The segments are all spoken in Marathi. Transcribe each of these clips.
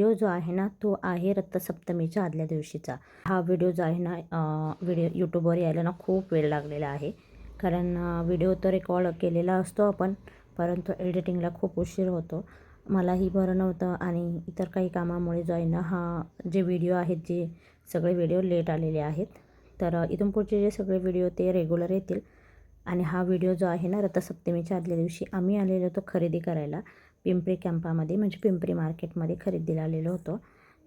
व्हिडिओ जो आहे ना तो आहे रथसप्तमीच्या आदल्या दिवशीचा. हा व्हिडिओ जो आहे ना व्हिडिओ यूट्यूबवर यायला ना खूप वेळ लागलेला आहे. कारण व्हिडिओ तर रेकॉर्ड केलेला असतो आपण परंतु एडिटिंगला खूप उशीर होतो. मलाही बरं नव्हतं आणि इतर काही कामामुळे जो आहे ना हा जे व्हिडिओ आहेत जे सगळे व्हिडिओ लेट आलेले आहेत तर इथून पुढचे जे सगळे व्हिडिओ ते रेग्युलर येतील. आणि हा व्हिडिओ जो आहे ना रथसप्तमीच्या आदल्या दिवशी आम्ही आलेलो होतो खरेदी करायला. पिंपरी कॅम्पामध्ये म्हणजे पिंपरी मार्केटमध्ये खरेदीला आलेलो होतो.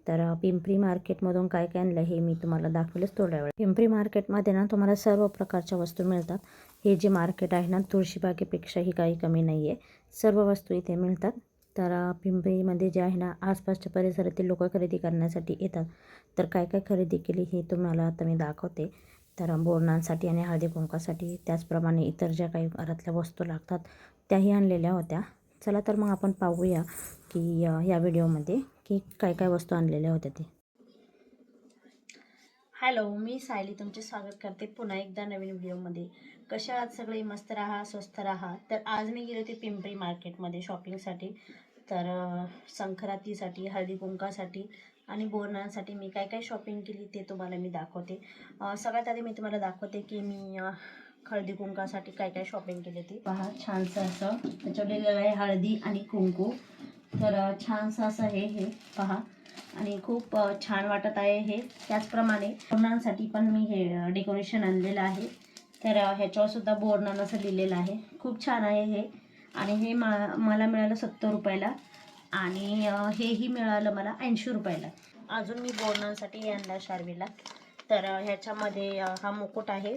तर पिंपरी मार्केटमधून काय काय आणलं हे मी तुम्हाला दाखवलंच थोड्या वेळ पिंपरी मार्केटमध्ये ना तुम्हाला सर्व प्रकारच्या वस्तू मिळतात. हे जे मार्केट आहे ना तुळशीबागेपेक्षाही काही कमी नाही आहे. सर्व वस्तू इथे मिळतात. तर पिंपरीमध्ये जे आहे ना आसपासच्या परिसरातील लोक खरेदी करण्यासाठी येतात. तर काय काय खरेदी केली हे तुम्हाला आता मी दाखवते. तर बोरणांसाठी आणि हळदी कुंकासाठी त्याचप्रमाणे इतर ज्या काही घरातल्या वस्तू लागतात त्याही आणलेल्या होत्या. चला तर मग आपण पाहूया की या व्हिडिओमध्ये की काय काय वस्तू आणलेल्या होत्या ते. हॅलो मी सायली तुमचे स्वागत करते पुन्हा एकदा नवीन व्हिडिओमध्ये. कशा आहात सगळे? मस्त राहा स्वस्त राहा. तर आज मी गेले होते पिंपरी मार्केटमध्ये शॉपिंगसाठी. तर संक्रांतीसाठी हळदी कुंकासाठी आणि बोरणांसाठी मी काय काय शॉपिंग केली ते तुम्हाला मी दाखवते. सगळ्यात आधी मी तुम्हाला दाखवते की मी हळदी कुंकासाठी काय काय शॉपिंग केली होती? पहा छानसं असं. त्याच्यावर लिहिलेलं आहे हळदी आणि कुंकू. तर छानसं असं हे हे पहा. आणि खूप छान वाटत आहे हे. त्याचप्रमाणे बोरणांसाठी पण मी हे डेकोरेशन आणलेलं आहे. तर ह्याच्यावर सुद्धा बोरणान असं लिहिलेलं आहे. खूप छान आहे हे. आणि हे मा मला मिळालं सत्तर रुपयाला. आणि हेही मिळालं मला ऐंशी रुपयाला. अजून मी बोरणांसाठी हे आणलं शार्वीला. तर ह्याच्यामध्ये हा मुकुट आहे.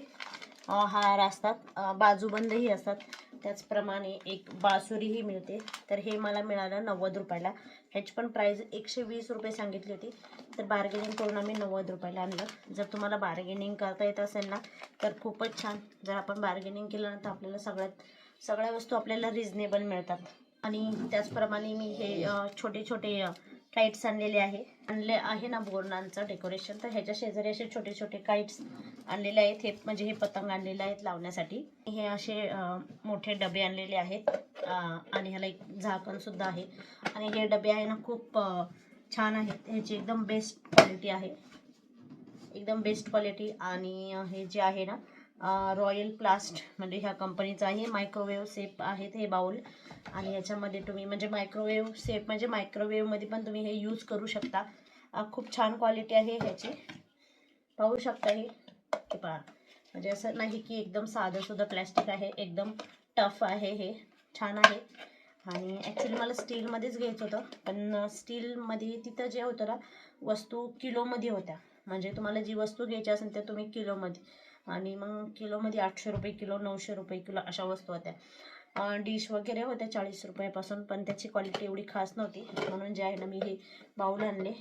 हार असतात. बाजूबंदही असतात. त्याचप्रमाणे एक बासुरीही मिळते. तर हे मला मिळालं नव्वद रुपयाला. ह्याची पण प्राईज एकशे वीस रुपये सांगितली होती. तर बार्गेनिंग करून आम्ही नव्वद रुपयाला आणलं. जर तुम्हाला बार्गेनिंग करता येत असेल ना तर खूपच छान. जर आपण बार्गेनिंग केलं ना तर आपल्याला सगळ्यात सगळ्या वस्तू आपल्याला रिजनेबल मिळतात. आणि त्याचप्रमाणे मी हे छोटे छोटे काईट्स आणलेले आहे. आणले आहे ना बोरणांचं डेकोरेशन तर ह्याच्या शेजारी असे छोटे छोटे काईट्स आणलेले आहेत हे म्हणजे हे पतंग आणलेले आहेत लावण्यासाठी. हे असे मोठे डबे आणलेले आहेत. आणि ह्याला एक झाकण सुद्धा आहे. आणि हे डबे आहे ना खूप छान आहेत. ह्याची एकदम बेस्ट क्वालिटी आहे. एकदम बेस्ट क्वालिटी. आणि हे जे आहे ना रॉयल प्लास्ट म्हणजे ह्या कंपनीचं आहे. मायक्रोवेव्ह सेफ आहेत हे बाउल. आणि ह्याच्यामध्ये तुम्ही म्हणजे मायक्रोवेव्ह सेफ म्हणजे मायक्रोवेव्हमध्ये पण तुम्ही हे यूज करू शकता. खूप छान क्वालिटी आहे ह्याची. पाहू शकता हे. हे पहा. म्हणजे असं नाही की एकदम साधं सुद्धा प्लॅस्टिक आहे एकदम टफ आहे हे. छान आहे. आणि ॲक्च्युली मला स्टीलमध्येच घ्यायचं होतं. पण स्टीलमध्ये तिथं जे होतं ना वस्तू किलोमध्ये होत्या. म्हणजे तुम्हाला जी वस्तू घ्यायची असेल त्या तुम्ही किलोमध्ये आणि मग किलोमध्ये आठशे रुपये किलो नऊशे रुपये किलो अशा वस्तू होत्या. डिश वगैरे होत्या चाळीस रुपयापासून पण त्याची क्वालिटी एवढी खास नव्हती. म्हणून जे आहे ना मी हे बाऊल आणले.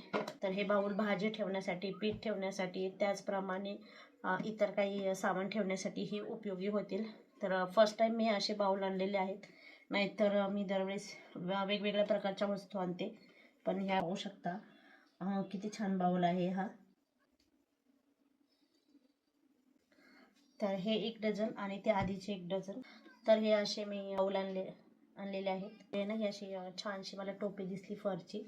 तर हे बाऊल भाजी ठेवण्यासाठी पीठ ठेवण्यासाठी त्याचप्रमाणे इतर काही सामान ठेवण्यासाठी हे उपयोगी होतील. तर फर्स्ट टाईम मी असे बाऊल आणलेले आहेत. नाहीतर मी दरवेळेस वेगवेगळ्या प्रकारच्या वस्तू आणते. पण ह्या होऊ शकता. किती छान बाऊल आहे हा. तर हे एक डझन आणि ते आधीचे एक डझन. तर हे असे मी औल आणले आणलेले आहेत. हे ना ही अशी छानशी मला टोपी दिसली फरची.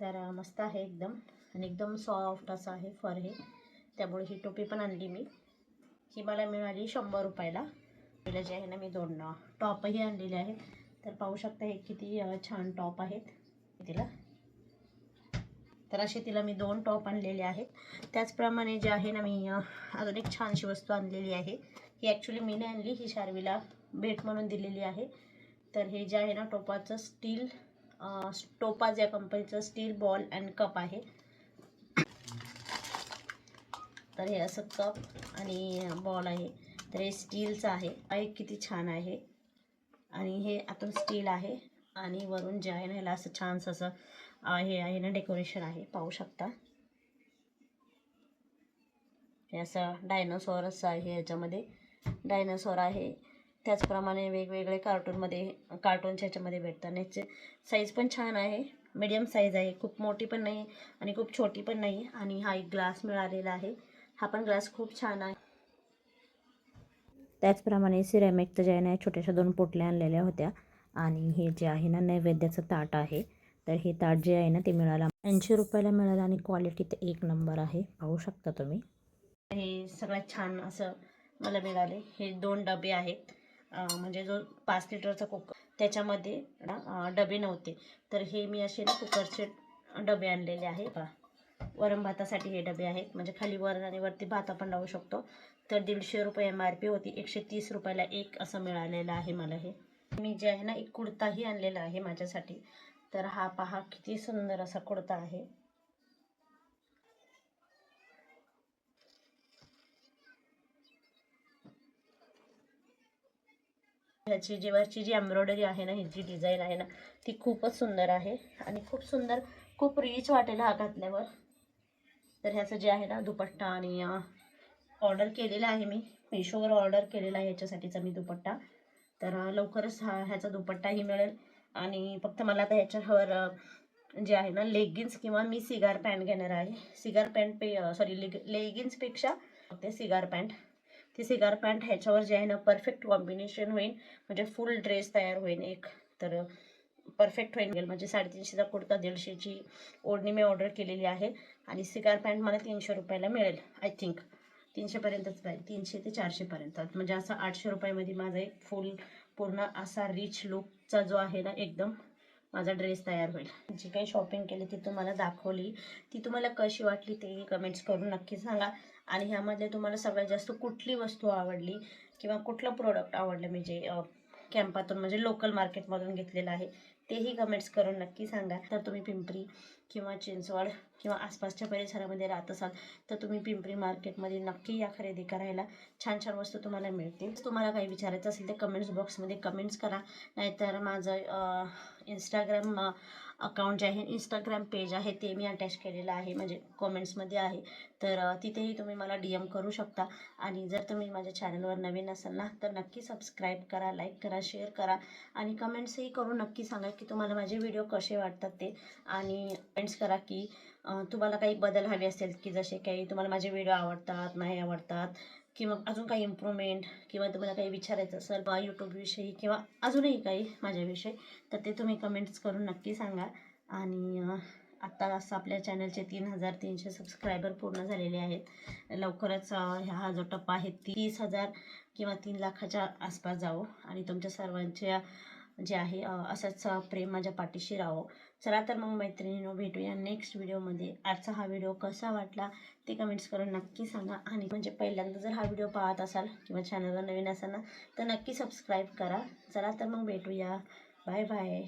तर मस्त आहे एकदम. आणि एकदम सॉफ्ट असं आहे फर हे. त्यामुळे ही टोपी पण आणली मी. ही मला मिळाली शंभर रुपयाला. तिला जे आहे ना मी दोन टॉपही आणलेले आहेत. तर पाहू शकता हे किती छान टॉप आहेत. तिला. तर असे तिला मी दोन टॉप आणलेले आहेत. त्याचप्रमाणे जे आहे ना मी अजून एक छानशी वस्तू आणलेली आहे. ही ॲक्च्युली मी नाही आणली. ही शार्वीला भेट म्हणून दिलेली आहे. तर हे जे आहे ना टोपाचं स्टील टोपाज या कंपनीचं स्टील बॉल अँड कप आहे. तर हे असं कप आणि बॉल आहे. तर हे स्टीलचं आहे. ऐक किती छान आहे आणि हे आतून स्टील आहे. आणि वरून जे आहे ना ह्याला असं छानसं असं हे आहे ना डेकोरेशन आहे. पाहू शकता. हे असं डायनोसॉरस आहे याच्यामध्ये. डायनोसॉर आहे. त्याचप्रमाणे वेगवेगळे कार्टूनमध्ये कार्टूनच्या ह्याच्यामध्ये भेटतात. आणि याचे साईज पण छान आहे. मीडियम साईज आहे. खूप मोठी पण नाही आणि खूप छोटी पण नाही. आणि हा एक ग्लास मिळालेला आहे. हा पण ग्लास खूप छान आहे. त्याचप्रमाणे सिरॅमिकचं जे आहे ना छोट्याशा दोन पोटल्या आणलेल्या होत्या. आणि हे जे आहे ना नैवेद्याचं ताट आहे. तर हे ताट जे आहे ना ते मिळालं ऐंशी रुपयाला मिळालं आणि क्वालिटी तर एक नंबर आहे. पाहू शकता तुम्ही. हे सगळ्यात छान असं मला मिळाले. हे दोन डबे आहेत. म्हणजे जो पाच लिटरचा कुकर त्याच्यामध्ये ना डबे नव्हते. तर हे मी असे ना कुकरचे डबे आणलेले आहे पा वरण भातासाठी हे डबे आहेत. म्हणजे खाली वरण आणि वरती भात आपण लावू शकतो. तर दीडशे रुपये एम आर पी होती. एकशे तीस रुपयाला एक असं मिळालेलं आहे मला हे. मी जे आहे ना एक कुडताही आणलेला आहे माझ्यासाठी. तर हा पहा किती सुंदर असा कुडता आहे. ह्याची जी वरची जी एम्ब्रॉयडरी आहे ना ह्याची डिझाईन आहे ना ती खूपच सुंदर आहे आणि खूप सुंदर खूप रिच वाटेल हा घातल्यावर. तर ह्याचं जे आहे ना दुपट्टा आणि ऑर्डर केलेला आहे मी. मिशोवर ऑर्डर केलेला आहे ह्याच्यासाठीचा मी दुपट्टा. तर लवकरच हा ह्याचा दुपट्टाही मिळेल. आणि फक्त मला आता ह्याच्यावर जे आहे ना लेगिन्स किंवा मी सिगार पॅन्ट घेणार आहे. सिगार पॅन्ट पे सॉरी लेग लेगिन्सपेक्षा ते सिगार पॅन्ट ती सिगार पॅन्ट ह्याच्यावर जे आहे ना परफेक्ट कॉम्बिनेशन होईल. म्हणजे फुल ड्रेस तयार होईल एक. तर परफेक्ट होईल. म्हणजे साडेतीनशेचा कुर्ता दीडशेची ओढणी मी ऑर्डर केलेली आहे. आणि सिगार पॅन्ट मला तीनशे रुपयाला मिळेल आय थिंक तीनशेपर्यंतच पाहिजे. तीनशे ते चारशेपर्यंत म्हणजे असं आठशे रुपयामध्ये माझा एक फुल पूर्ण असा रिच लुकचा जो आहे ना एकदम माझा ड्रेस तयार होईल. जी काही शॉपिंग केली ती तुम्हाला दाखवली. ती तुम्हाला कशी वाटली तेही कमेंट्स करून नक्की सांगा. आणि ह्यामधले तुम्हाला सगळ्यात जास्त कुठली वस्तू आवडली किंवा कुठलं प्रोडक्ट आवडलं? म्हणजे कॅम्पातून म्हणजे लोकल मार्केटमधून घेतलेलं आहे. तेही कमेंट्स करून नक्की सांगा. तर तुम्ही पिंपरी किंवा चिंचवड किंवा आसपासच्या परिसरामध्ये राहत असाल तर तुम्ही पिंपरी मार्केटमध्ये नक्की या खरेदी करायला छान छान वस्तू तुम्हाला मिळतील. तुम्हाला काही विचारायचं असेल तर कमेंट्स बॉक्समध्ये कमेंट्स करा. नाहीतर माझं इंस्टाग्राम अकाउंट जे आहे इंस्टाग्राम पेज आहे ते मी अटॅच केलेलं आहे म्हणजे कॉमेंट्समध्ये आहे. तर तिथेही तुम्ही मला डी एम करू शकता. आणि जर तुम्ही माझ्या चॅनलवर नवीन असाल ना तर नक्की सबस्क्राईब करा लाईक करा शेअर करा. आणि कमेंट्सही करून नक्की सांगा की तुम्हाला माझे व्हिडिओ कसे वाटतात ते. आणि कमेंट्स करा की तुम्हाला काही बदल हवे असेल की जसे काही तुम्हाला माझे व्हिडिओ आवडतात नाही आवडतात. किंवा अजून काही इम्प्रूव्हमेंट किंवा तुम्हाला काही विचारायचं असेल बा यूट्यूबविषयी किंवा अजूनही काही माझ्याविषयी तर ते तुम्ही कमेंट्स करून नक्की सांगा. आणि आत्ता असं आपल्या चॅनलचे तीन हजार तीनशे सबस्क्रायबर पूर्ण झालेले आहेत. लवकरच ह्या हा जो टप्पा आहे तीस हजार किंवा तीन लाखाच्या आसपास जावो. आणि तुमच्या सर्वांच्या जे आहे असंच प्रेम माझ्या पाठीशी राहो. चला तर मग मैत्रिणीनो भेटूया नेक्स्ट व्हिडिओमध्ये आजचा हा व्हिडिओ कसा वाटला ते कमेंट्स करून नक्की सांगा. आणि म्हणजे पहिल्यांदा जर हा व्हिडिओ पाहत असाल किंवा चॅनलवर नवीन असाल ना तर नक्की सबस्क्राईब करा. चला तर मग भेटूया. Bye bye